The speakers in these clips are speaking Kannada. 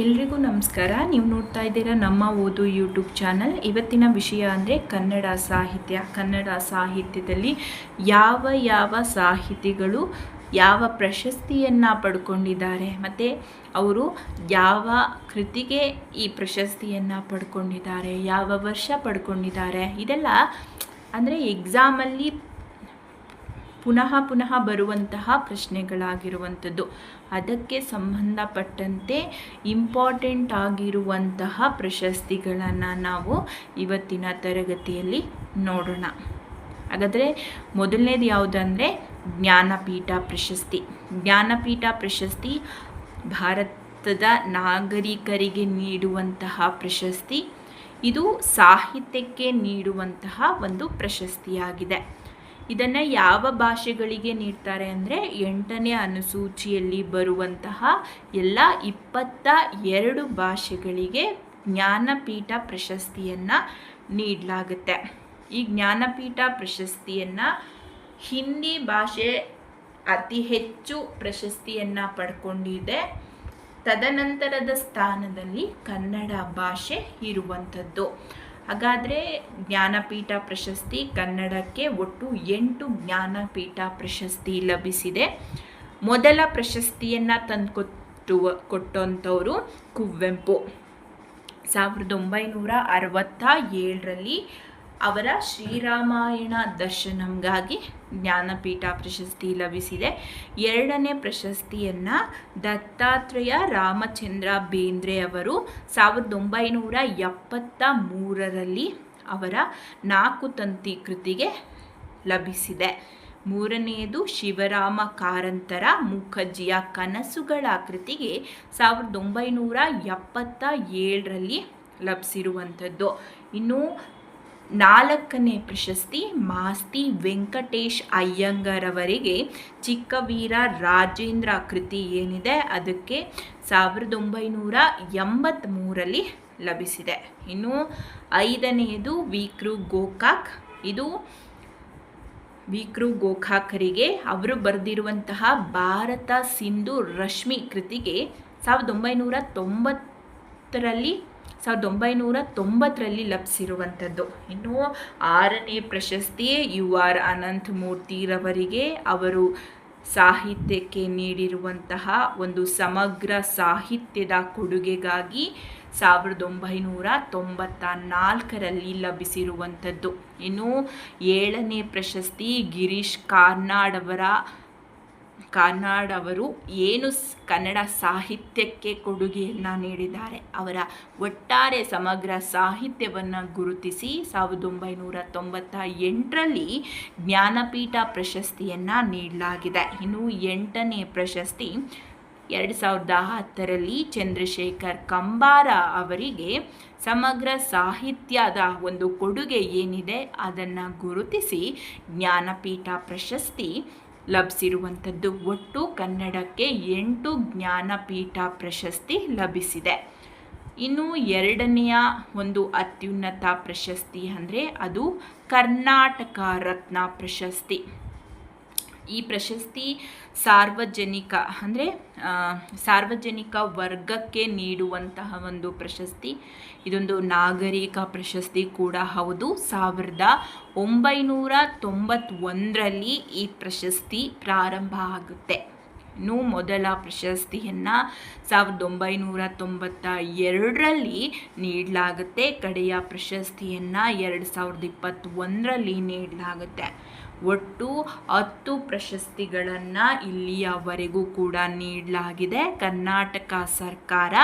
ಎಲ್ರಿಗೂ ನಮಸ್ಕಾರ. ನೀವು ನೋಡ್ತಾ ಇದ್ದೀರಾ ನಮ್ಮ ಓದು ಯೂಟ್ಯೂಬ್ ಚಾನಲ್ ಇವತ್ತಿನ ವಿಷಯ ಅಂದರೆ ಕನ್ನಡ ಸಾಹಿತ್ಯ. ಕನ್ನಡ ಸಾಹಿತ್ಯದಲ್ಲಿ ಯಾವ ಯಾವ ಸಾಹಿತಿಗಳು ಯಾವ ಪ್ರಶಸ್ತಿಯನ್ನು ಪಡ್ಕೊಂಡಿದ್ದಾರೆ? ಮತ್ತು ಅವರು ಯಾವ ಕೃತಿಗೆ ಈ ಪ್ರಶಸ್ತಿಯನ್ನು ಪಡ್ಕೊಂಡಿದ್ದಾರೆ? ಯಾವ ವರ್ಷ ಪಡ್ಕೊಂಡಿದ್ದಾರೆ? ಇದೆಲ್ಲ ಅಂದರೆ ಎಕ್ಸಾಮಲ್ಲಿ ಪುನಃ ಪುನಃ ಬರುವಂತಹ ಪ್ರಶ್ನೆಗಳಾಗಿರುವಂಥದ್ದು. ಅದಕ್ಕೆ ಸಂಬಂಧಪಟ್ಟಂತೆ ಇಂಪಾರ್ಟೆಂಟ್ ಆಗಿರುವಂತಹ ಪ್ರಶಸ್ತಿಗಳನ್ನು ನಾವು ಇವತ್ತಿನ ತರಗತಿಯಲ್ಲಿ ನೋಡೋಣ. ಹಾಗಾದರೆ ಮೊದಲನೇದು ಯಾವುದಂದರೆ ಜ್ಞಾನಪೀಠ ಪ್ರಶಸ್ತಿ. ಜ್ಞಾನಪೀಠ ಪ್ರಶಸ್ತಿ ಭಾರತದ ನಾಗರಿಕರಿಗೆ ನೀಡುವಂತಹ ಪ್ರಶಸ್ತಿ. ಇದು ಸಾಹಿತ್ಯಕ್ಕೆ ನೀಡುವಂತಹ ಒಂದು ಪ್ರಶಸ್ತಿಯಾಗಿದೆ. ಇದನ್ನು ಯಾವ ಭಾಷೆಗಳಿಗೆ ನೀಡ್ತಾರೆ ಅಂದರೆ ಎಂಟನೇ ಅನುಸೂಚಿಯಲ್ಲಿ ಬರುವಂತಹ ಎಲ್ಲ ಇಪ್ಪತ್ತ ಎರಡು ಭಾಷೆಗಳಿಗೆ ಜ್ಞಾನಪೀಠ ಪ್ರಶಸ್ತಿಯನ್ನು ನೀಡಲಾಗುತ್ತೆ. ಈ ಜ್ಞಾನಪೀಠ ಪ್ರಶಸ್ತಿಯನ್ನು ಹಿಂದಿ ಭಾಷೆ ಅತಿ ಹೆಚ್ಚು ಪ್ರಶಸ್ತಿಯನ್ನು ಪಡ್ಕೊಂಡಿದೆ. ತದನಂತರದ ಸ್ಥಾನದಲ್ಲಿ ಕನ್ನಡ ಭಾಷೆ ಇರುವಂಥದ್ದು. ಹಾಗಾದರೆ ಜ್ಞಾನಪೀಠ ಪ್ರಶಸ್ತಿ ಕನ್ನಡಕ್ಕೆ ಒಟ್ಟು ಎಂಟು ಜ್ಞಾನಪೀಠ ಪ್ರಶಸ್ತಿ ಲಭಿಸಿದೆ. ಮೊದಲ ಪ್ರಶಸ್ತಿಯನ್ನು ತಂದುಕೊಟ್ಟು ಕೊಟ್ಟಂಥವರು ಕುವೆಂಪು. ಸಾವಿರದ ಒಂಬೈನೂರ ಅರವತ್ತ ಏಳರಲ್ಲಿ ಅವರ ಶ್ರೀರಾಮಾಯಣ ದರ್ಶನಂಗಾಗಿ ಜ್ಞಾನಪೀಠ ಪ್ರಶಸ್ತಿ ಲಭಿಸಿದೆ. ಎರಡನೇ ಪ್ರಶಸ್ತಿಯನ್ನು ದತ್ತಾತ್ರೇಯ ರಾಮಚಂದ್ರ ಬೇಂದ್ರೆ ಅವರು ಸಾವಿರದ ಒಂಬೈನೂರ ಎಪ್ಪತ್ತ ಮೂರರಲ್ಲಿ ಅವರ ನಾಲ್ಕು ತಂತಿ ಕೃತಿಗೆ ಲಭಿಸಿದೆ. ಮೂರನೆಯದು ಶಿವರಾಮ ಕಾರಂತರ ಮುಖರ್ಜಿಯ ಕನಸುಗಳ ಕೃತಿಗೆ ಸಾವಿರದ ಒಂಬೈನೂರ ಎಪ್ಪತ್ತ ಏಳರಲ್ಲಿ ಲಭಿಸಿರುವಂಥದ್ದು. ಇನ್ನು ನಾಲ್ಕನೇ ಪ್ರಶಸ್ತಿ ಮಾಸ್ತಿ ವೆಂಕಟೇಶ್ ಅಯ್ಯಂಗರವರಿಗೆ. ಚಿಕ್ಕವೀರ ರಾಜೇಂದ್ರ ಕೃತಿ ಏನಿದೆ? ಅದಕ್ಕೆ ಸಾವಿರದ ಒಂಬೈನೂರ ಎಂಬತ್ತ್ಮೂರಲ್ಲಿ ಲಭಿಸಿದೆ. ಇನ್ನು ಐದನೆಯದು ವಿಕ್ರು ಗೋಕಾಕ್. ಇದು ವಿಕ್ರು ಗೋಕಾಕರಿಗೆ ಅವರು ಬರೆದಿರುವಂತಹ ಭಾರತ ಸಿಂಧು ರಶ್ಮಿ ಕೃತಿಗೆ ಸಾವಿರದ ಒಂಬೈನೂರ ತೊಂಬತ್ತರಲ್ಲಿ ಸಾವಿರದ ಒಂಬೈನೂರ ತೊಂಬತ್ತರಲ್ಲಿ ಲಭಿಸಿರುವಂಥದ್ದು ಇನ್ನು ಆರನೇ ಪ್ರಶಸ್ತಿ ಯು ಆರ್ ಅನಂತಮೂರ್ತಿರವರಿಗೆ ಅವರು ಸಾಹಿತ್ಯಕ್ಕೆ ನೀಡಿರುವಂತಹ ಒಂದು ಸಮಗ್ರ ಸಾಹಿತ್ಯದ ಕೊಡುಗೆಗಾಗಿ ಸಾವಿರದ ಒಂಬೈನೂರ ತೊಂಬತ್ತ ನಾಲ್ಕರಲ್ಲಿ ಲಭಿಸಿರುವಂಥದ್ದು. ಇನ್ನು ಏಳನೇ ಪ್ರಶಸ್ತಿ ಗಿರೀಶ್ ಕಾರ್ನಾಡ್ ಅವರ ಕಾರ್ನಾಡ್ ಅವರು ಏನು ಕನ್ನಡ ಸಾಹಿತ್ಯಕ್ಕೆ ಕೊಡುಗೆಯನ್ನು ನೀಡಿದ್ದಾರೆ, ಅವರ ಒಟ್ಟಾರೆ ಸಮಗ್ರ ಸಾಹಿತ್ಯವನ್ನು ಗುರುತಿಸಿ ಸಾವಿರದ ಒಂಬೈನೂರ ತೊಂಬತ್ತ ಎಂಟರಲ್ಲಿ ಜ್ಞಾನಪೀಠ ಪ್ರಶಸ್ತಿಯನ್ನು ನೀಡಲಾಗಿದೆ. ಇನ್ನು ಎಂಟನೇ ಪ್ರಶಸ್ತಿ ಎರಡು ಸಾವಿರದ ಹತ್ತರಲ್ಲಿ ಚಂದ್ರಶೇಖರ್ ಕಂಬಾರ ಅವರಿಗೆ ಸಮಗ್ರ ಸಾಹಿತ್ಯದ ಒಂದು ಕೊಡುಗೆ ಏನಿದೆ ಅದನ್ನು ಗುರುತಿಸಿ ಜ್ಞಾನಪೀಠ ಪ್ರಶಸ್ತಿ ಲಭಿಸಿರುವಂಥದ್ದು ಒಟ್ಟು ಕನ್ನಡಕ್ಕೆ ಎಂಟು ಜ್ಞಾನಪೀಠ ಪ್ರಶಸ್ತಿ ಲಭಿಸಿದೆ. ಇನ್ನು ಎರಡನೆಯ ಒಂದು ಅತ್ಯುನ್ನತ ಪ್ರಶಸ್ತಿ ಅಂದರೆ ಅದು ಕರ್ನಾಟಕ ರತ್ನ ಪ್ರಶಸ್ತಿ. ಈ ಪ್ರಶಸ್ತಿ ಸಾರ್ವಜನಿಕ, ಅಂದರೆ ಸಾರ್ವಜನಿಕ ವರ್ಗಕ್ಕೆ ನೀಡುವಂತಹ ಒಂದು ಪ್ರಶಸ್ತಿ. ಇದೊಂದು ನಾಗರಿಕ ಪ್ರಶಸ್ತಿ ಕೂಡ ಹೌದು. ಸಾವಿರದ ಒಂಬೈನೂರ ತೊಂಬತ್ತೊಂದರಲ್ಲಿ ಈ ಪ್ರಶಸ್ತಿ ಪ್ರಾರಂಭ ಆಗುತ್ತೆ. ಇನ್ನು ಮೊದಲ ಪ್ರಶಸ್ತಿಯನ್ನು ಸಾವಿರದ ಒಂಬೈನೂರ ತೊಂಬತ್ತ ಎರಡರಲ್ಲಿ ನೀಡಲಾಗುತ್ತೆ. ಕಡೆಯ ಪ್ರಶಸ್ತಿಯನ್ನು ಎರಡು ಸಾವಿರದ ಇಪ್ಪತ್ತೊಂದರಲ್ಲಿ ನೀಡಲಾಗುತ್ತೆ. ಒಟ್ಟು ಹತ್ತು ಪ್ರಶಸ್ತಿಗಳನ್ನು ಇಲ್ಲಿಯವರೆಗೂ ಕೂಡ ನೀಡಲಾಗಿದೆ. ಕರ್ನಾಟಕ ಸರ್ಕಾರ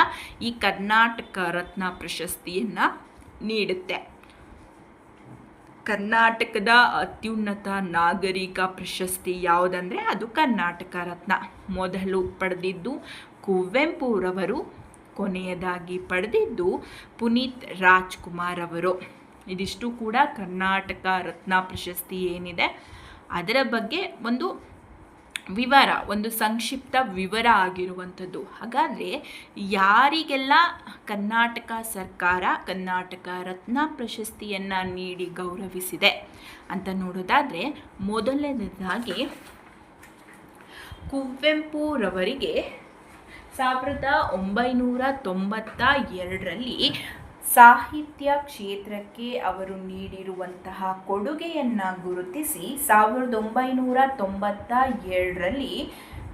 ಈ ಕರ್ನಾಟಕ ರತ್ನ ಪ್ರಶಸ್ತಿಯನ್ನು ನೀಡುತ್ತೆ. ಕರ್ನಾಟಕದ ಅತ್ಯುನ್ನತ ನಾಗರಿಕ ಪ್ರಶಸ್ತಿ ಯಾವುದಂದರೆ ಅದು ಕರ್ನಾಟಕ ರತ್ನ. ಮೊದಲು ಪಡೆದಿದ್ದು ಕುವೆಂಪುರವರು, ಕೊನೆಯದಾಗಿ ಪಡೆದಿದ್ದು ಪುನೀತ್ ರಾಜ್ಕುಮಾರ್ ಅವರು. ಇದಿಷ್ಟು ಕೂಡ ಕರ್ನಾಟಕ ರತ್ನ ಪ್ರಶಸ್ತಿ ಏನಿದೆ. ಅದರ ಬಗ್ಗೆ ಒಂದು ವಿವರ, ಒಂದು ಸಂಕ್ಷಿಪ್ತ ವಿವರ ಆಗಿರುವಂಥದ್ದು. ಹಾಗಾದರೆ ಯಾರಿಗೆಲ್ಲ ಕರ್ನಾಟಕ ಸರ್ಕಾರ, ಕರ್ನಾಟಕ ರತ್ನ ಪ್ರಶಸ್ತಿಯನ್ನು ನೀಡಿ ಗೌರವಿಸಿದೆ ಅಂತ ನೋಡೋದಾದರೆ ಮೊದಲನೇದಾಗಿ ಕುವೆಂಪುರವರಿಗೆ ಸಾವಿರದ ಒಂಬೈನೂರ ತೊಂಬತ್ತ ಎರಡರಲ್ಲಿ ಸಾಹಿತ್ಯ ಕ್ಷೇತ್ರಕ್ಕೆ ಅವರು ನೀಡಿರುವಂತಹ ಕೊಡುಗೆಯನ್ನು ಗುರುತಿಸಿ ಸಾವಿರದ ಒಂಬೈನೂರ ತೊಂಬತ್ತ ಎರಡರಲ್ಲಿ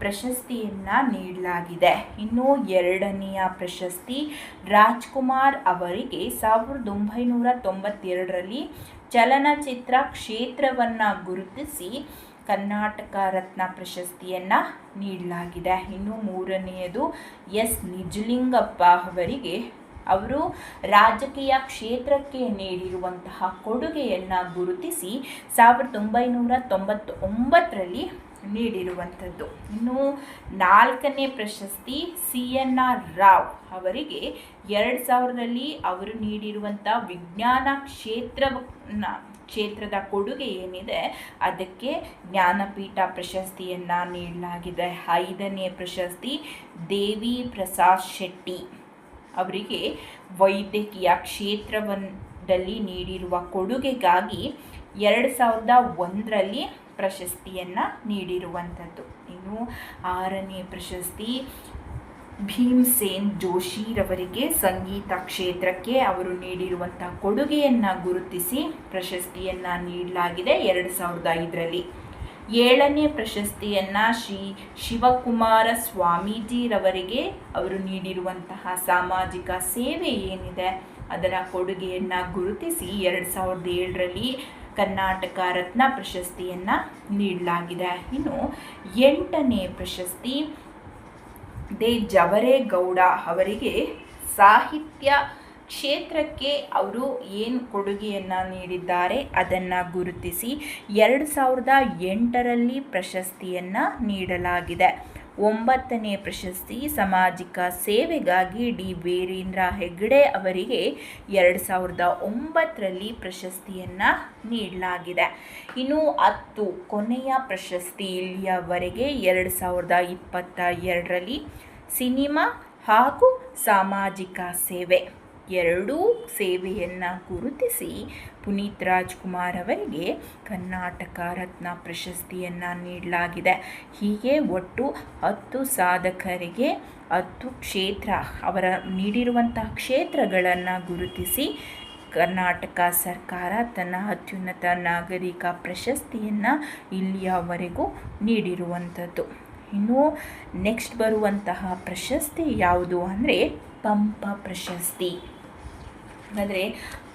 ಪ್ರಶಸ್ತಿಯನ್ನು ನೀಡಲಾಗಿದೆ. ಇನ್ನು ಎರಡನೆಯ ಪ್ರಶಸ್ತಿ ರಾಜ್ಕುಮಾರ್ ಅವರಿಗೆ ಸಾವಿರದ ಒಂಬೈನೂರ ತೊಂಬತ್ತೆರಡರಲ್ಲಿ ಚಲನಚಿತ್ರ ಕ್ಷೇತ್ರವನ್ನು ಗುರುತಿಸಿ ಕರ್ನಾಟಕ ರತ್ನ ಪ್ರಶಸ್ತಿಯನ್ನು ನೀಡಲಾಗಿದೆ. ಇನ್ನು ಮೂರನೆಯದು ಎಸ್. ನಿಜಲಿಂಗಪ್ಪ ಅವರಿಗೆ ಅವರು ರಾಜಕೀಯ ಕ್ಷೇತ್ರಕ್ಕೆ ನೀಡಿರುವಂತಹ ಕೊಡುಗೆಯನ್ನು ಗುರುತಿಸಿ ಸಾವಿರದ ಒಂಬೈನೂರ ತೊಂಬತ್ತ ಒಂಬತ್ತರಲ್ಲಿ ನೀಡಿರುವಂಥದ್ದು. ಇನ್ನು ನಾಲ್ಕನೇ ಪ್ರಶಸ್ತಿ ಸಿ ಎನ್ ಆರ್ ರಾವ್ ಅವರಿಗೆ ಎರಡು ಸಾವಿರದಲ್ಲಿ ಅವರು ನೀಡಿರುವಂಥ ವಿಜ್ಞಾನ ಕ್ಷೇತ್ರ ಕ್ಷೇತ್ರದ ಕೊಡುಗೆ ಏನಿದೆ, ಅದಕ್ಕೆ ಜ್ಞಾನಪೀಠ ಪ್ರಶಸ್ತಿಯನ್ನು ನೀಡಲಾಗಿದೆ. ಐದನೇ ಪ್ರಶಸ್ತಿ ದೇವಿ ಪ್ರಸಾದ್ ಶೆಟ್ಟಿ. ಅವರಿಗೆ ವೈದ್ಯಕೀಯ ಕ್ಷೇತ್ರವನ್ನಲ್ಲಿ ನೀಡಿರುವ ಕೊಡುಗೆಗಾಗಿ ಎರಡು ಸಾವಿರದ ಒಂದರಲ್ಲಿ ಪ್ರಶಸ್ತಿಯನ್ನು ನೀಡಿರುವಂಥದ್ದು. ಇನ್ನು ಆರನೇ ಪ್ರಶಸ್ತಿ ಭೀಮ್ಸೇನ್ ಜೋಶಿರವರಿಗೆ ಸಂಗೀತ ಕ್ಷೇತ್ರಕ್ಕೆ ಅವರು ನೀಡಿರುವಂಥ ಕೊಡುಗೆಯನ್ನು ಗುರುತಿಸಿ ಪ್ರಶಸ್ತಿಯನ್ನು ನೀಡಲಾಗಿದೆ ಎರಡು ಸಾವಿರದ ಐದರಲ್ಲಿ. ಏಳನೇ ಪ್ರಶಸ್ತಿಯನ್ನು ಶ್ರೀ ಶಿವಕುಮಾರ ಸ್ವಾಮೀಜಿರವರಿಗೆ ಅವರು ನೀಡಿರುವಂತಹ ಸಾಮಾಜಿಕ ಸೇವೆ ಏನಿದೆ ಅದರ ಕೊಡುಗೆಯನ್ನು ಗುರುತಿಸಿ ಎರಡು ಸಾವಿರದ ಏಳರಲ್ಲಿ ಕರ್ನಾಟಕ ರತ್ನ ಪ್ರಶಸ್ತಿಯನ್ನು ನೀಡಲಾಗಿದೆ. ಇನ್ನು ಎಂಟನೇ ಪ್ರಶಸ್ತಿ ದೇ. ಜವರೇಗೌಡ ಅವರಿಗೆ ಸಾಹಿತ್ಯ ಕ್ಷೇತ್ರಕ್ಕೆ ಅವರು ಏನು ಕೊಡುಗೆಯನ್ನು ನೀಡಿದ್ದಾರೆ ಅದನ್ನು ಗುರುತಿಸಿ ಎರಡು ಸಾವಿರದ ಎಂಟರಲ್ಲಿ ಪ್ರಶಸ್ತಿಯನ್ನು ನೀಡಲಾಗಿದೆ. ಒಂಬತ್ತನೇ ಪ್ರಶಸ್ತಿ ಸಾಮಾಜಿಕ ಸೇವೆಗಾಗಿ ಡಿ ವೀರೇಂದ್ರ ಹೆಗ್ಗಡೆ ಅವರಿಗೆ ಎರಡು ಸಾವಿರದ ಒಂಬತ್ತರಲ್ಲಿ ಪ್ರಶಸ್ತಿಯನ್ನು ನೀಡಲಾಗಿದೆ. ಇನ್ನು ಹತ್ತು ಕೊನೆಯ ಪ್ರಶಸ್ತಿ ಇಲ್ಲಿಯವರೆಗೆ ಎರಡು ಸಾವಿರದ ಇಪ್ಪತ್ತ ಎರಡರಲ್ಲಿ ಸಿನಿಮಾ ಹಾಗೂ ಸಾಮಾಜಿಕ ಸೇವೆ. ಎರಡೂ ಸೇವೆಯನ್ನು ಗುರುತಿಸಿ ಪುನೀತ್ ರಾಜ್ಕುಮಾರ್ ಅವರಿಗೆ ಕರ್ನಾಟಕ ರತ್ನ ಪ್ರಶಸ್ತಿಯನ್ನು ನೀಡಲಾಗಿದೆ. ಹೀಗೆ ಒಟ್ಟು ಹತ್ತು ಸಾಧಕರಿಗೆ ಹತ್ತು ಕ್ಷೇತ್ರ, ಅವರ ನೀಡಿರುವಂತಹ ಕ್ಷೇತ್ರಗಳನ್ನು ಗುರುತಿಸಿ ಕರ್ನಾಟಕ ಸರ್ಕಾರ ತನ್ನ ಅತ್ಯುನ್ನತ ನಾಗರಿಕ ಪ್ರಶಸ್ತಿಯನ್ನು ಇಲ್ಲಿಯವರೆಗೂ ನೀಡಿರುವಂಥದ್ದು. ಇನ್ನು ನೆಕ್ಸ್ಟ್ ಬರುವಂತಹ ಪ್ರಶಸ್ತಿ ಯಾವುದು ಅಂದರೆ ಪಂಪ ಪ್ರಶಸ್ತಿ. ಹಾಗಾದರೆ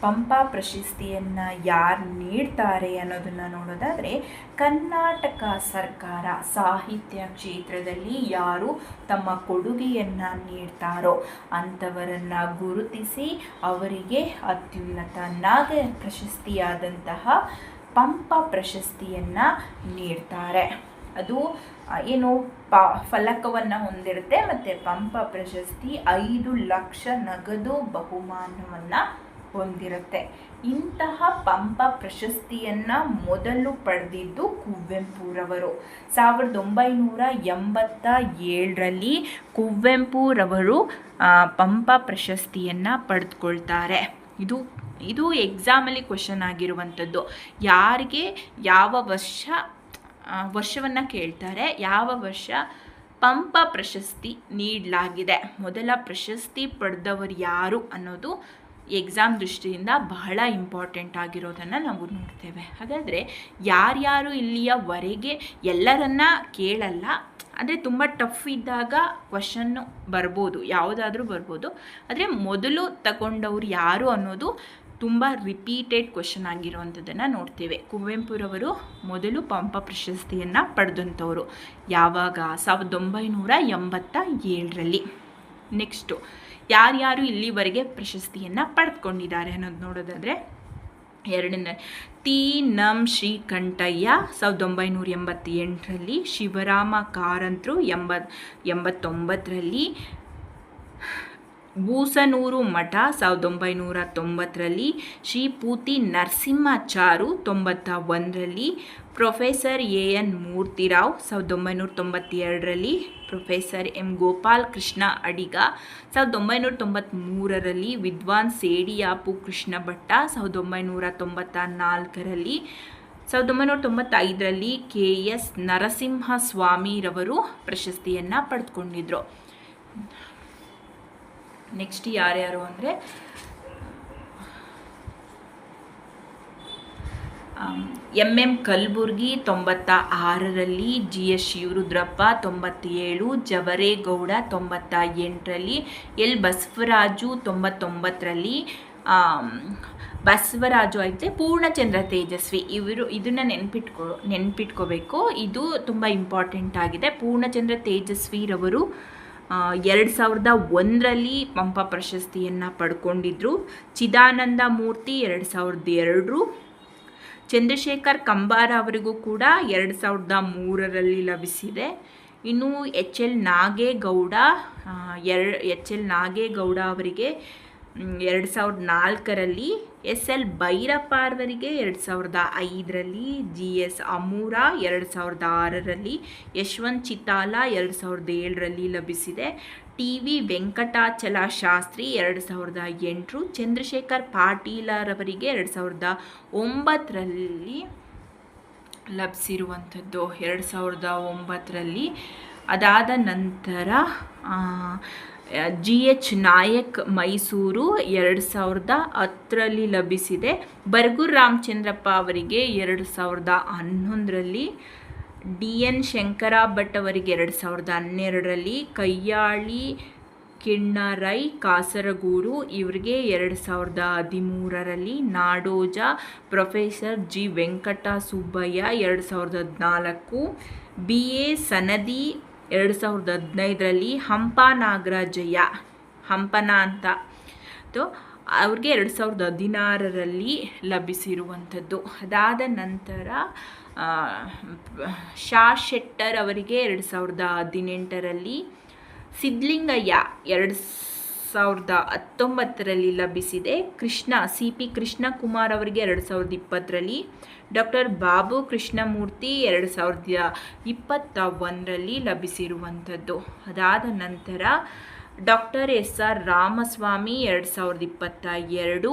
ಪಂಪ ಪ್ರಶಸ್ತಿಯನ್ನು ಯಾರು ನೀಡ್ತಾರೆ ಅನ್ನೋದನ್ನು ನೋಡೋದಾದರೆ ಕರ್ನಾಟಕ ಸರ್ಕಾರ ಸಾಹಿತ್ಯ ಕ್ಷೇತ್ರದಲ್ಲಿ ಯಾರು ತಮ್ಮ ಕೊಡುಗೆಯನ್ನು ನೀಡ್ತಾರೋ ಅಂಥವರನ್ನು ಗುರುತಿಸಿ ಅವರಿಗೆ ಅತ್ಯುನ್ನತ ನಾಗ ಪ್ರಶಸ್ತಿಯಾದಂತಹ ಪಂಪ ಪ್ರಶಸ್ತಿಯನ್ನು ನೀಡ್ತಾರೆ. ಅದು ಏನು ಪ, ಫಲಕವನ್ನು ಹೊಂದಿರುತ್ತೆ ಮತ್ತು ಪಂಪ ಪ್ರಶಸ್ತಿ ಐದು ಲಕ್ಷ ನಗದು ಬಹುಮಾನವನ್ನು ಹೊಂದಿರುತ್ತೆ. ಇಂತಹ ಪಂಪ ಪ್ರಶಸ್ತಿಯನ್ನು ಮೊದಲು ಪಡೆದಿದ್ದು ಕುವೆಂಪುರವರು. ಸಾವಿರದ ಒಂಬೈನೂರ ಎಂಬತ್ತ ಏಳರಲ್ಲಿ ಕುವೆಂಪುರವರು ಪಂಪ ಪ್ರಶಸ್ತಿಯನ್ನು ಪಡೆದುಕೊಳ್ತಾರೆ. ಇದು ಇದು ಎಕ್ಸಾಮಲ್ಲಿ ಕ್ವಶನ್ ಆಗಿರುವಂಥದ್ದು. ಯಾರಿಗೆ, ಯಾವ ವರ್ಷ ವರ್ಷವನ್ನು ಕೇಳ್ತಾರೆ. ಯಾವ ವರ್ಷ? ಪಂಪ ಪ್ರಶಸ್ತಿ ನೀಡಲಾಗಿದೆ. ಮೊದಲ ಪ್ರಶಸ್ತಿ ಪಡೆದವರು ಯಾರು ಅನ್ನೋದು ಎಕ್ಸಾಮ್ ದೃಷ್ಟಿಯಿಂದ ಬಹಳ ಇಂಪಾರ್ಟೆಂಟ್ ಆಗಿರೋದನ್ನು ನಾವು ನೋಡ್ತೇವೆ. ಹಾಗಾದರೆ ಯಾರ್ಯಾರು ಇಲ್ಲಿಯವರೆಗೆ ಎಲ್ಲರನ್ನ ಕೇಳಲ್ಲ, ಅಂದರೆ ತುಂಬ ಟಫ್ ಇದ್ದಾಗ ಕ್ವಶನ್ನು ಬರ್ಬೋದು, ಯಾವುದಾದ್ರೂ ಬರ್ಬೋದು. ಆದರೆ ಮೊದಲು ತಗೊಂಡವ್ರು ಯಾರು ಅನ್ನೋದು ತುಂಬ ರಿಪೀಟೆಡ್ ಕ್ವಶನ್ ಆಗಿರುವಂಥದ್ದನ್ನು ನೋಡ್ತೇವೆ. ಕುವೆಂಪುರವರು ಮೊದಲು ಪಂಪ ಪ್ರಶಸ್ತಿಯನ್ನು ಪಡೆದಂಥವರು. ಯಾವಾಗ? ಸಾವಿರದ ಒಂಬೈನೂರ ಎಂಬತ್ತ ಏಳರಲ್ಲಿ. ನೆಕ್ಸ್ಟು ಯಾರ್ಯಾರು ಇಲ್ಲಿವರೆಗೆ ಪ್ರಶಸ್ತಿಯನ್ನು ಪಡೆದುಕೊಂಡಿದ್ದಾರೆ ಅನ್ನೋದು ನೋಡೋದಾದರೆ, ಎರಡನೇ, ಟಿ. ನಂ ಶ್ರೀಕಂಠಯ್ಯ ಸಾವಿರದ ಒಂಬೈನೂರ ಎಂಬತ್ತೆಂಟರಲ್ಲಿ, ಶಿವರಾಮ ಕಾರಂತರು ಎಂಬ, ಎಂಬತ್ತೊಂಬತ್ತರಲ್ಲಿ ಬೂಸನೂರು ಮಠ ಸಾವಿರದ ಒಂಬೈನೂರ ತೊಂಬತ್ತರಲ್ಲಿ ಶ್ರೀ ಪೂತಿ ನರಸಿಂಹಾಚಾರು ತೊಂಬತ್ತ ಒಂದರಲ್ಲಿ ಪ್ರೊಫೆಸರ್ ಎ ಎನ್ ಮೂರ್ತಿರಾವ್ ಸಾವಿರದ ಒಂಬೈನೂರ ತೊಂಬತ್ತೆರಡರಲ್ಲಿ ಪ್ರೊಫೆಸರ್ ಎಂ ಗೋಪಾಲ್ ಕೃಷ್ಣ ಅಡಿಗ ಸಾವಿರದ ಒಂಬೈನೂರ ತೊಂಬತ್ತ್ಮೂರರಲ್ಲಿ ವಿದ್ವಾನ್ ಸೇಡಿಯಾಪು ಕೃಷ್ಣ ಭಟ್ಟ ಸಾವಿರದ ಒಂಬೈನೂರ ತೊಂಬತ್ತ ನಾಲ್ಕರಲ್ಲಿ ಸಾವಿರದ ಒಂಬೈನೂರ ತೊಂಬತ್ತೈದರಲ್ಲಿ ಕೆ ಎಸ್ ನರಸಿಂಹ ಸ್ವಾಮಿರವರು ಪ್ರಶಸ್ತಿಯನ್ನು ಪಡೆದುಕೊಂಡಿದ್ರು ನೆಕ್ಸ್ಟ್ ಯಾರ್ಯಾರು ಅಂದರೆ ಎಂ ಎಂ ಕಲಬುರ್ಗಿ ತೊಂಬತ್ತ ಆರರಲ್ಲಿ ಜಿ ಎಸ್ ಶಿವರುದ್ರಪ್ಪ, ತೊಂಬತ್ತೇಳು ಜವರೇಗೌಡ, ತೊಂಬತ್ತ ಎಂಟರಲ್ಲಿ ಎಲ್ ಬಸವರಾಜು, ತೊಂಬತ್ತೊಂಬತ್ತರಲ್ಲಿ ಬಸವರಾಜು ಐತೆ ಪೂರ್ಣಚಂದ್ರ ತೇಜಸ್ವಿ. ಇವರು ಇದನ್ನು ನೆನ್ಪಿಟ್ಕೊ, ನೆನ್ಪಿಟ್ಕೋಬೇಕು. ಇದು ತುಂಬ ಇಂಪಾರ್ಟೆಂಟ್ ಆಗಿದೆ. ಪೂರ್ಣಚಂದ್ರ ತೇಜಸ್ವಿರವರು ಎರಡು ಸಾವಿರದ ಒಂದರಲ್ಲಿ ಪಂಪ ಪ್ರಶಸ್ತಿಯನ್ನು ಪಡ್ಕೊಂಡಿದ್ರು. ಚಿದಾನಂದ ಮೂರ್ತಿ ಎರಡು ಸಾವಿರದ ಎರಡರು ಚಂದ್ರಶೇಖರ್ ಕಂಬಾರ ಅವರಿಗೂ ಕೂಡ ಎರಡು ಸಾವಿರದ ಮೂರರಲ್ಲಿ ಲಭಿಸಿದೆ. ಇನ್ನು ಎಚ್ ಎಲ್ ನಾಗೇಗೌಡ ಎರಡು ಎಚ್ ಎಲ್ ನಾಗೇಗೌಡ ಅವರಿಗೆ ಎರಡು ಸಾವಿರದ ನಾಲ್ಕರಲ್ಲಿ ಎಸ್ ಎಲ್ ಭೈರಪ್ಪ ಅವರಿಗೆ ಎರಡು ಸಾವಿರದ ಐದರಲ್ಲಿ ಜಿ ಎಸ್ ಅಮೂರ, ಎರಡು ಸಾವಿರದ ಆರರಲ್ಲಿ ಯಶವಂತ್ ಚಿತ್ತಾಲ, ಎರಡು ಸಾವಿರದ ಏಳರಲ್ಲಿ ಲಭಿಸಿದೆ. ಟಿ ವಿ ವೆಂಕಟಾಚಲ ಶಾಸ್ತ್ರಿ ಎರಡು ಸಾವಿರದ ಎಂಟರು ಚಂದ್ರಶೇಖರ್ ಪಾಟೀಲರವರಿಗೆ ಎರಡು ಸಾವಿರದ ಒಂಬತ್ತರಲ್ಲಿ ಲಭಿಸಿರುವಂಥದ್ದು ಎರಡು ಸಾವಿರದ ಒಂಬತ್ತರಲ್ಲಿ ಅದಾದ ನಂತರ ಜಿ ಎಚ್ ನಾಯಕ್ ಮೈಸೂರು ಎರಡು ಸಾವಿರದ ಹತ್ತರಲ್ಲಿ ಲಭಿಸಿದೆ. ಬರ್ಗೂರ್ ರಾಮಚಂದ್ರಪ್ಪ ಅವರಿಗೆ ಎರಡು ಸಾವಿರದ ಹನ್ನೊಂದರಲ್ಲಿ, ಡಿ ಎನ್ ಶಂಕರ ಭಟ್ ಅವರಿಗೆ ಎರಡು ಸಾವಿರದ ಹನ್ನೆರಡರಲ್ಲಿ ಕಯ್ಯಾಳಿ ಕಿಣ್ಣರೈ ಕಾಸರಗೂರು ಇವರಿಗೆ ಎರಡು ಸಾವಿರದ ಹದಿಮೂರರಲ್ಲಿ, ನಾಡೋಜ ಪ್ರೊಫೆಸರ್ ಜಿ ವೆಂಕಟ ಸುಬ್ಬಯ್ಯ ಎರಡು ಸಾವಿರದ ಹದಿನಾಲ್ಕು, ಬಿ ಎ ಸನದಿ ಎರಡು ಸಾವಿರದ ಹದಿನೈದರಲ್ಲಿ ಹಂಪ ನಾಗರಾಜಯ್ಯ, ಹಂಪನ ಅಂತ. ಸೊ ಅವ್ರಿಗೆ ಎರಡು ಸಾವಿರದ ಹದಿನಾರರಲ್ಲಿ ಲಭಿಸಿರುವಂಥದ್ದು. ಅದಾದ ನಂತರ ಶಾ ಶೆಟ್ಟರ್ ಅವರಿಗೆ ಎರಡು ಸಾವಿರದ ಹದಿನೆಂಟರಲ್ಲಿ ಸಿದ್ಲಿಂಗಯ್ಯ ಎರಡು ಸಾವಿರದ ಹತ್ತೊಂಬತ್ತರಲ್ಲಿ ಲಭಿಸಿದೆ. ಕೃಷ್ಣ, ಸಿ ಪಿ ಕೃಷ್ಣಕುಮಾರ್ ಅವರಿಗೆ ಎರಡು ಸಾವಿರದ ಇಪ್ಪತ್ತರಲ್ಲಿ ಡಾಕ್ಟರ್ ಬಾಬು ಕೃಷ್ಣಮೂರ್ತಿ ಎರಡು ಸಾವಿರದ ಇಪ್ಪತ್ತ ಒಂದರಲ್ಲಿ ಲಭಿಸಿರುವಂಥದ್ದು. ಅದಾದ ನಂತರ ಡಾಕ್ಟರ್ ಎಸ್ ಆರ್ ರಾಮಸ್ವಾಮಿ ಎರಡು ಸಾವಿರದ ಇಪ್ಪತ್ತ ಎರಡು,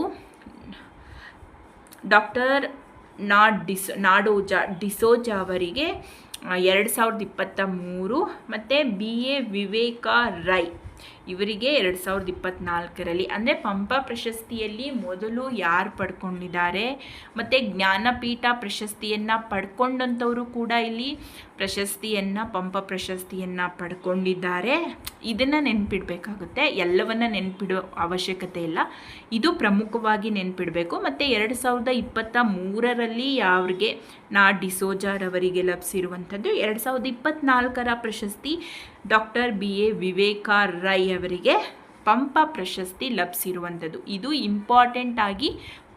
ಡಾಕ್ಟರ್ ನಾ ಡಿಸ್, ನಾಡೋಜ ಡಿಸೋಜ ಅವರಿಗೆ ಎರಡು ಸಾವಿರದ ಇಪ್ಪತ್ತ ಮೂರು, ಮತ್ತು ಬಿ ಎ ವಿವೇಕ ರೈ ಇವರಿಗೆ ಎರಡು ಸಾವಿರದ ಇಪ್ಪತ್ತ್ನಾಲ್ಕರಲ್ಲಿ ಅಂದರೆ ಪಂಪ ಪ್ರಶಸ್ತಿಯಲ್ಲಿ ಮೊದಲು ಯಾರು ಪಡ್ಕೊಂಡಿದ್ದಾರೆ, ಮತ್ತು ಜ್ಞಾನಪೀಠ ಪ್ರಶಸ್ತಿಯನ್ನು ಪಡ್ಕೊಂಡಂಥವರು ಕೂಡ ಇಲ್ಲಿ ಪ್ರಶಸ್ತಿಯನ್ನು, ಪಂಪ ಪ್ರಶಸ್ತಿಯನ್ನು ಪಡ್ಕೊಂಡಿದ್ದಾರೆ. ಇದನ್ನು ನೆನ್ಪಿಡಬೇಕಾಗುತ್ತೆ. ಎಲ್ಲವನ್ನ ನೆನ್ಪಿಡೋ ಅವಶ್ಯಕತೆ ಇಲ್ಲ. ಇದು ಪ್ರಮುಖವಾಗಿ ನೆನ್ಪಿಡಬೇಕು. ಮತ್ತು ಎರಡು ಸಾವಿರದ ಇಪ್ಪತ್ತ ಮೂರರಲ್ಲಿ ಅವ್ರಿಗೆ ನಾ ಡಿಸೋಜಾರವರಿಗೆ ಲಭಿಸಿರುವಂಥದ್ದು ಎರಡು ಸಾವಿರದ ಇಪ್ಪತ್ತ್ನಾಲ್ಕರ ಪ್ರಶಸ್ತಿ doctor B A Viveka Rai ಅವರಿಗೆ ಪಂಪ ಪ್ರಶಸ್ತಿ ಲಭಿಸಿರುವಂಥದ್ದು ಇದು ಇಂಪಾರ್ಟೆಂಟ್ ಆಗಿ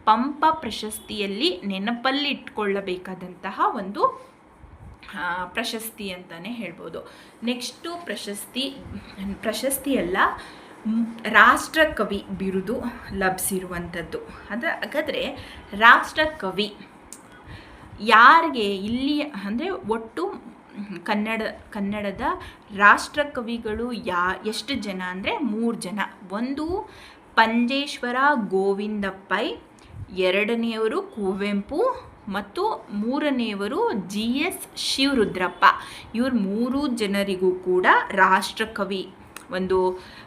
ಪಂಪ ಪ್ರಶಸ್ತಿಯಲ್ಲಿ ನೆನಪಲ್ಲಿಟ್ಕೊಳ್ಳಬೇಕಾದಂತಹ ಒಂದು ಪ್ರಶಸ್ತಿ ಅಂತಲೇ ಹೇಳ್ಬೋದು. ನೆಕ್ಸ್ಟು ಪ್ರಶಸ್ತಿ ಪ್ರಶಸ್ತಿ ಅಲ್ಲ ಮ್, ರಾಷ್ಟ್ರಕವಿ ಬಿರುದು ಲಭಿಸಿರುವಂಥದ್ದು ಅದ ಹಾಗಾದರೆ ರಾಷ್ಟ್ರಕವಿ ಯಾರಿಗೆ ಇಲ್ಲಿ ಅಂದರೆ ಒಟ್ಟು ಕನ್ನಡ, ಕನ್ನಡದ ರಾಷ್ಟ್ರಕವಿಗಳು ಯಾ, ಎಷ್ಟು ಜನ ಅಂದರೆ ಮೂರು ಜನ. ಒಂದು ಪಂಜೇಶ್ವರ ಗೋವಿಂದ ಪೈ ಎರಡನೆಯವರು ಕುವೆಂಪು ಮತ್ತು ಮೂರನೆಯವರು ಜಿ ಎಸ್ ಶಿವರುದ್ರಪ್ಪ. ಇವ್ರ ಮೂರು ಜನರಿಗೂ ಕೂಡ ರಾಷ್ಟ್ರಕವಿ ಒಂದು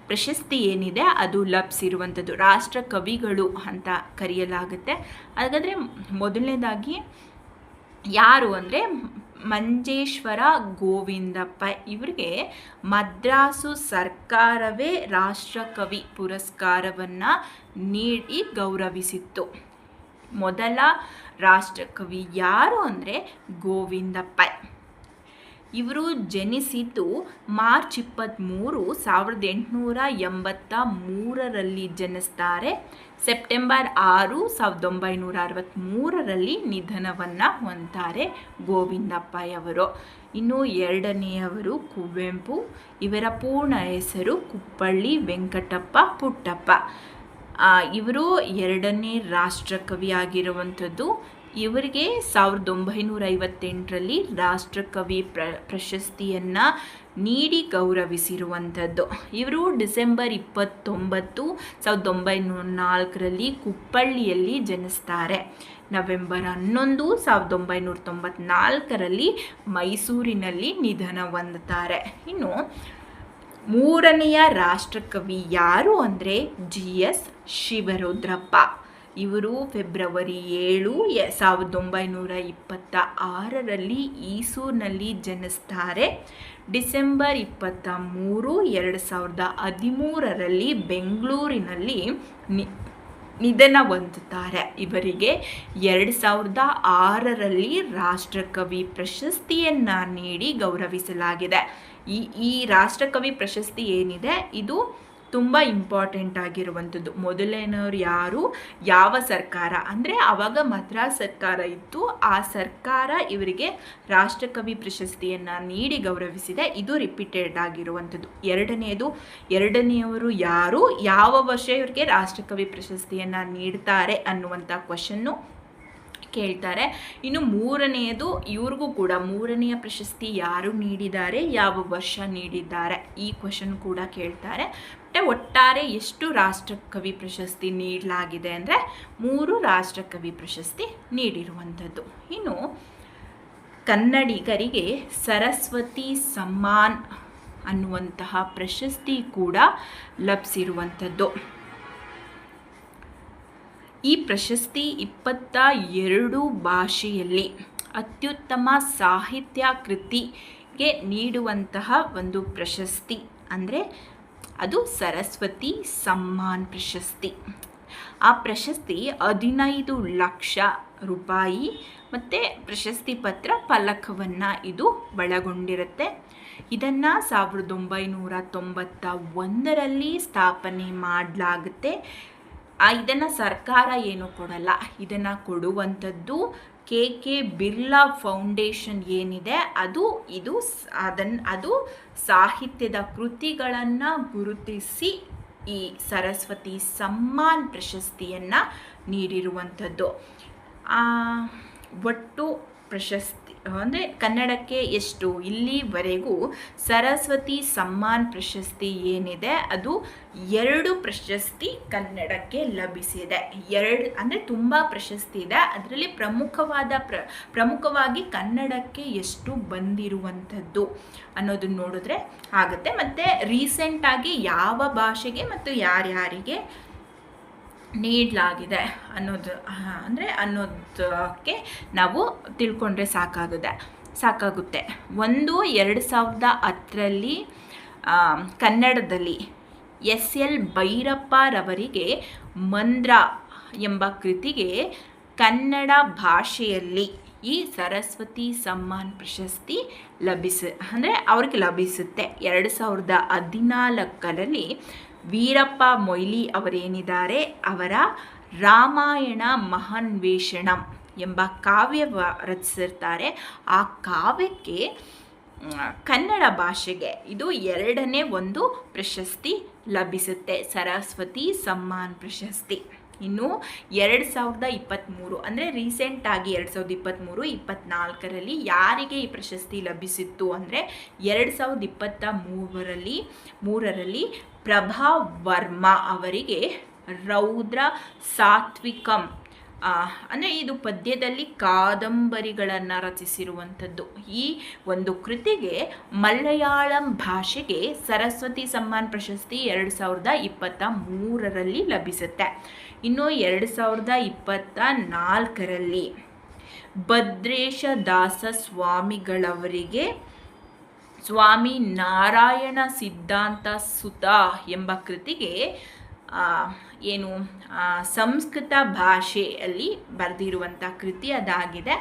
ಪ್ರಶಸ್ತಿ ಏನಿದೆ ಅದು ಲಭಿಸಿರುವಂಥದ್ದು ರಾಷ್ಟ್ರಕವಿಗಳು ಅಂತ ಕರೆಯಲಾಗುತ್ತೆ. ಹಾಗಾದರೆ ಮೊದಲನೇದಾಗಿ ಯಾರು ಅಂದರೆ ಮಂಜೇಶ್ವರ ಗೋವಿಂದಪ್ಪ. ಇವರಿಗೆ ಮದ್ರಾಸು ಸರ್ಕಾರವೇ ರಾಷ್ಟ್ರಕವಿ ಪುರಸ್ಕಾರವನ್ನು ನೀಡಿ ಗೌರವಿಸಿತ್ತು. ಮೊದಲ ರಾಷ್ಟ್ರಕವಿ ಯಾರು ಅಂದರೆ ಗೋವಿಂದಪ್ಪ. ಇವರು ಜನಿಸಿದ್ದು ಮಾರ್ಚ್ ಇಪ್ಪತ್ತ್ಮೂರು ಸಾವಿರದ ಎಂಟುನೂರ ಎಂಬತ್ತ ಮೂರರಲ್ಲಿ ಜನಿಸ್ತಾರೆ. ಸೆಪ್ಟೆಂಬರ್ ಆರು ಸಾವಿರದ ಒಂಬೈನೂರ ಅರವತ್ತ್ಮೂರರಲ್ಲಿ ನಿಧನವನ್ನು ಹೊಂತಾರೆ ಗೋವಿಂದಪ್ಪಯವರು ಇನ್ನು ಎರಡನೆಯವರು ಕುವೆಂಪು, ಇವರ ಪೂರ್ಣ ಹೆಸರು ಕುಪ್ಪಳ್ಳಿ ವೆಂಕಟಪ್ಪ ಪುಟ್ಟಪ್ಪ. ಇವರು ಎರಡನೇ ರಾಷ್ಟ್ರಕವಿ ಆಗಿರುವಂಥದ್ದು. ಇವರಿಗೆ ಸಾವಿರದ ಒಂಬೈನೂರ ಐವತ್ತೆಂಟರಲ್ಲಿ ರಾಷ್ಟ್ರಕವಿ ಪ್ರ, ಪ್ರಶಸ್ತಿಯನ್ನು ನೀಡಿ ಗೌರವಿಸಿರುವಂಥದ್ದು. ಇವರು ಡಿಸೆಂಬರ್ ಇಪ್ಪತ್ತೊಂಬತ್ತು ಸಾವಿರದ ಒಂಬೈನೂರ ನಾಲ್ಕರಲ್ಲಿ ಕುಪ್ಪಳ್ಳಿಯಲ್ಲಿ ಜನಿಸ್ತಾರೆ. ನವೆಂಬರ್ ಹನ್ನೊಂದು ಸಾವಿರದ ಒಂಬೈನೂರ ತೊಂಬತ್ನಾಲ್ಕರಲ್ಲಿ ಮೈಸೂರಿನಲ್ಲಿ ನಿಧನ ಹೊಂದುತ್ತಾರೆ. ಇನ್ನು ಮೂರನೆಯ ರಾಷ್ಟ್ರಕವಿ ಯಾರು ಅಂದರೆ ಜಿ ಎಸ್ ಶಿವರುದ್ರಪ್ಪ. ಇವರು ಫೆಬ್ರವರಿ ಏಳು, ಎ ಸಾವಿರದ ಒಂಬೈನೂರ ಇಪ್ಪತ್ತ ಆರರಲ್ಲಿ ಈಸೂರಿನಲ್ಲಿ ಜನಿಸ್ತಾರೆ. ಡಿಸೆಂಬರ್ ಇಪ್ಪತ್ತ ಮೂರು ಎರಡು ಸಾವಿರದ ಹದಿಮೂರರಲ್ಲಿ ಬೆಂಗಳೂರಿನಲ್ಲಿ ನಿ ನಿಧನ ಹೊಂದುತ್ತಾರೆ. ಇವರಿಗೆ ಎರಡು ಸಾವಿರದ ಆರರಲ್ಲಿ ರಾಷ್ಟ್ರಕವಿ ಪ್ರಶಸ್ತಿಯನ್ನು ನೀಡಿ ಗೌರವಿಸಲಾಗಿದೆ. ಈ ಈ ರಾಷ್ಟ್ರಕವಿ ಪ್ರಶಸ್ತಿ ಏನಿದೆ? ಇದು ತುಂಬ ಇಂಪಾರ್ಟೆಂಟ್ ಆಗಿರುವಂಥದ್ದು. ಮೊದಲನೆಯವ್ರು ಯಾರು? ಯಾವ ಸರ್ಕಾರ? ಅಂದರೆ ಆವಾಗ ಮದ್ರಾಸ್ ಸರ್ಕಾರ ಇತ್ತು. ಆ ಸರ್ಕಾರ ಇವರಿಗೆ ರಾಷ್ಟ್ರಕವಿ ಪ್ರಶಸ್ತಿಯನ್ನು ನೀಡಿ ಗೌರವಿಸಿದೆ ಇದು ರಿಪೀಟೆಡ್ ಆಗಿರುವಂಥದ್ದು. ಎರಡನೆಯದು ಎರಡನೆಯವರು ಯಾರು? ಯಾವ ವರ್ಷ ಇವರಿಗೆ ರಾಷ್ಟ್ರಕವಿ ಪ್ರಶಸ್ತಿಯನ್ನು ನೀಡ್ತಾರೆ ಅನ್ನುವಂಥ ಕ್ವಶನ್ನು ಕೇಳ್ತಾರೆ. ಇನ್ನು ಮೂರನೆಯದು, ಇವ್ರಿಗೂ ಕೂಡ ಮೂರನೆಯ ಪ್ರಶಸ್ತಿ ಯಾರು ನೀಡಿದ್ದಾರೆ? ಯಾವ ವರ್ಷ ನೀಡಿದ್ದಾರೆ? ಈ ಕ್ವಶನ್ ಕೂಡ ಕೇಳ್ತಾರೆ. ಒಟ್ಟಾರೆ ಎಷ್ಟು ರಾಷ್ಟ್ರಕವಿ ಪ್ರಶಸ್ತಿ ನೀಡಲಾಗಿದೆ ಅಂದರೆ ಮೂರು ರಾಷ್ಟ್ರಕವಿ ಪ್ರಶಸ್ತಿ ನೀಡಿರುವಂಥದ್ದು. ಇನ್ನು ಕನ್ನಡಿಗರಿಗೆ ಸರಸ್ವತಿ ಸಮ್ಮಾನ್ ಅನ್ನುವಂತಹ ಪ್ರಶಸ್ತಿ ಕೂಡ ಲಭಿಸಿರುವಂಥದ್ದು ಈ ಪ್ರಶಸ್ತಿ ಇಪ್ಪತ್ತ ಎರಡು ಭಾಷೆಯಲ್ಲಿ ಅತ್ಯುತ್ತಮ ಸಾಹಿತ್ಯ ಕೃತಿಗೆ ನೀಡುವಂತಹ ಒಂದು ಪ್ರಶಸ್ತಿ ಅಂದರೆ ಅದು ಸರಸ್ವತಿ ಸಮ್ಮಾನ್ ಪ್ರಶಸ್ತಿ. ಆ ಪ್ರಶಸ್ತಿ ಹದಿನೈದು ಲಕ್ಷ ರೂಪಾಯಿ. ಮತ್ತು ಪ್ರಶಸ್ತಿ ಪತ್ರ ಫಲಕವನ್ನು ಇದು ಒಳಗೊಂಡಿರುತ್ತೆ. ಇದನ್ನು ಸಾವಿರದ ಒಂಬೈನೂರ ತೊಂಬತ್ತ ಒಂದರಲ್ಲಿ ಸ್ಥಾಪನೆ ಮಾಡಲಾಗುತ್ತೆ. ಇದನ್ನು ಸರ್ಕಾರ ಏನು ಕೊಡಲ್ಲ. ಇದನ್ನು ಕೊಡುವಂಥದ್ದು ಕೆ ಕೆ ಬಿರ್ಲಾ ಫೌಂಡೇಶನ್ ಏನಿದೆ, ಅದು ಇದು ಅದನ್ನು ಅದು ಸಾಹಿತ್ಯದ ಕೃತಿಗಳನ್ನು ಗುರುತಿಸಿ ಈ ಸರಸ್ವತಿ ಸಮ್ಮಾನ್ ಪ್ರಶಸ್ತಿಯನ್ನು ನೀಡಿರುವಂಥದ್ದು. ಒಟ್ಟು ಪ್ರಶಸ್ತಿ ಅಂದರೆ ಕನ್ನಡಕ್ಕೆ ಎಷ್ಟು? ಇಲ್ಲಿವರೆಗೂ ಸರಸ್ವತಿ ಸಮ್ಮಾನ್ ಪ್ರಶಸ್ತಿ ಏನಿದೆ, ಅದು ಎರಡು ಪ್ರಶಸ್ತಿ ಕನ್ನಡಕ್ಕೆ ಲಭಿಸಿದೆ. ಎರಡು ಅಂದರೆ ತುಂಬ ಪ್ರಶಸ್ತಿ ಇದೆ. ಅದರಲ್ಲಿ ಪ್ರಮುಖವಾದ ಪ್ರ, ಪ್ರಮುಖವಾಗಿ ಕನ್ನಡಕ್ಕೆ ಎಷ್ಟು ಬಂದಿರುವಂಥದ್ದು ಅನ್ನೋದನ್ನ ನೋಡಿದ್ರೆ ಆಗುತ್ತೆ. ಮತ್ತು ರೀಸೆಂಟಾಗಿ ಯಾವ ಭಾಷೆಗೆ ಮತ್ತು ಯಾರ್ಯಾರಿಗೆ ನೀಡಲಾಗಿದೆ ಅನ್ನೋದು ಅಂದರೆ ಅನ್ನೋದಕ್ಕೆ ನಾವು ತಿಳ್ಕೊಂಡ್ರೆ ಸಾಕಾಗುತ್ತೆ ಸಾಕಾಗುತ್ತೆ. ಒಂದು ಎರಡು ಸಾವಿರದ ಹತ್ತರಲ್ಲಿ ಕನ್ನಡದಲ್ಲಿ ಎಸ್ ಎಲ್ ಭೈರಪ್ಪರವರಿಗೆ ಮಂದ್ರ ಎಂಬ ಕೃತಿಗೆ ಕನ್ನಡ ಭಾಷೆಯಲ್ಲಿ ಈ ಸರಸ್ವತಿ ಸಮ್ಮಾನ್ ಪ್ರಶಸ್ತಿ ಲಭಿಸ, ಅಂದರೆ ಅವ್ರಿಗೆ ಲಭಿಸುತ್ತೆ. ಎರಡು ಸಾವಿರದ ಹದಿನಾಲ್ಕರಲ್ಲಿ ವೀರಪ್ಪ ಮೊಯ್ಲಿ ಅವರೇನಿದ್ದಾರೆ? ಅವರ ರಾಮಾಯಣ ಮಹಾನ್ವೇಷಣಂ ಎಂಬ ಕಾವ್ಯ ರಚಿಸಿರ್ತಾರೆ. ಆ ಕಾವ್ಯಕ್ಕೆ ಕನ್ನಡ ಭಾಷೆಗೆ ಇದು ಎರಡನೇ ಒಂದು ಪ್ರಶಸ್ತಿ ಲಭಿಸುತ್ತೆ. ಸರಸ್ವತಿ ಸಮ್ಮಾನ್ ಪ್ರಶಸ್ತಿ. ಇನ್ನು ಎರಡು ಸಾವಿರದ ಇಪ್ಪತ್ತ್ಮೂರು ಅಂದರೆ ರೀಸೆಂಟಾಗಿ ಎರಡು ಸಾವಿರದ ಇಪ್ಪತ್ತ್ಮೂರು ಇಪ್ಪತ್ತ್ನಾಲ್ಕರಲ್ಲಿ ಯಾರಿಗೆ ಈ ಪ್ರಶಸ್ತಿ ಲಭಿಸಿತ್ತು ಅಂದರೆ ಎರಡು ಸಾವಿರದ ಇಪ್ಪತ್ತ ಮೂರರಲ್ಲಿ ಮೂರರಲ್ಲಿ ಪ್ರಭಾ ವರ್ಮಾ ಅವರಿಗೆ ರೌದ್ರ ಸಾತ್ವಿಕಂ ಅಂದರೆ ಇದು ಪದ್ಯದಲ್ಲಿ ಕಾದಂಬರಿಗಳನ್ನು ರಚಿಸಿರುವಂಥದ್ದು. ಈ ಒಂದು ಕೃತಿಗೆ ಮಲಯಾಳಂ ಭಾಷೆಗೆ ಸರಸ್ವತಿ ಸಮ್ಮಾನ್ ಪ್ರಶಸ್ತಿ ಎರಡು ಸಾವಿರದ ಇಪ್ಪತ್ತ ಮೂರರಲ್ಲಿ ಲಭಿಸುತ್ತೆ. ಇನ್ನು ಎರಡು ಸಾವಿರದ ಇಪ್ಪತ್ತ ನಾಲ್ಕರಲ್ಲಿ ಭದ್ರೇಶ ದಾಸ ಸ್ವಾಮಿಗಳವರಿಗೆ ಸ್ವಾಮಿ ನಾರಾಯಣ ಸಿದ್ಧಾಂತ ಸುತ ಎಂಬ ಕೃತಿಗೆ ಏನು ಸಂಸ್ಕೃತ ಭಾಷೆಯಲ್ಲಿ ಬರೆದಿರುವಂಥ ಕೃತಿ ಅದಾಗಿದೆ.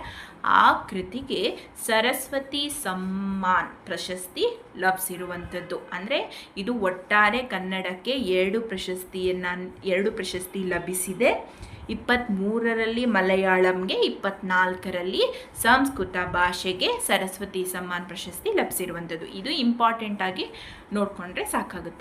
ಆ ಕೃತಿಗೆ ಸರಸ್ವತಿ ಸಮ್ಮಾನ್ ಪ್ರಶಸ್ತಿ ಲಭಿಸಿರುವಂಥದ್ದು. ಅಂದರೆ ಇದು ಒಟ್ಟಾರೆ ಕನ್ನಡಕ್ಕೆ ಎರಡು ಪ್ರಶಸ್ತಿಯನ್ನು, ಎರಡು ಪ್ರಶಸ್ತಿ ಲಭಿಸಿದೆ. ಇಪ್ಪತ್ತ್ಮೂರರಲ್ಲಿ ಮಲಯಾಳಂಗೆ, ಇಪ್ಪತ್ನಾಲ್ಕರಲ್ಲಿ ಸಂಸ್ಕೃತ ಭಾಷೆಗೆ ಸರಸ್ವತಿ ಸಮ್ಮಾನ್ ಪ್ರಶಸ್ತಿ ಲಭಿಸಿರುವಂಥದ್ದು. ಇದು ಇಂಪಾರ್ಟೆಂಟಾಗಿ ನೋಡಿಕೊಂಡ್ರೆ ಸಾಕಾಗುತ್ತೆ.